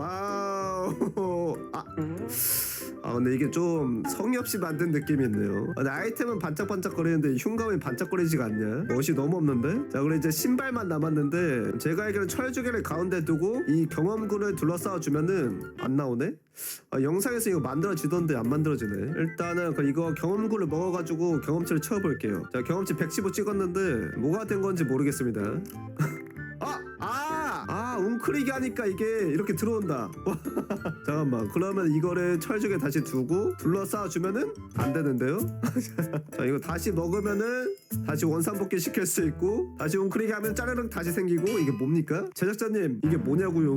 와우. 아, 아 근데 이게 좀 성의 없이 만든 느낌이 있네요. 아, 근데 아이템은 반짝반짝거리는데 흉감이 반짝거리지가 않냐? 멋이 너무 없는데? 자 그리고 이제 신발만 남았는데 제가 알기로는 철주개를 가운데 두고 이 경험구를 둘러싸워 주면은 안 나오네? 아, 영상에서 이거 만들어지던데 안 만들어지네. 일단은 그 이거 경험구를 먹어가지고 경험치를 채워볼게요. 자 경험치 115 찍었는데 뭐가 된 건지 모르겠습니다! 아, 웅크리게 하니까 이게 이렇게 들어온다. 와, 잠깐만. 그러면 이거를 철쭉에 다시 두고 둘러싸 주면은 안 되는데요? 자, 이거 다시 먹으면은 다시 원상복귀 시킬 수 있고 다시 웅크리게 하면 짜르륵 다시 생기고 이게 뭡니까? 제작자님, 이게 뭐냐고요?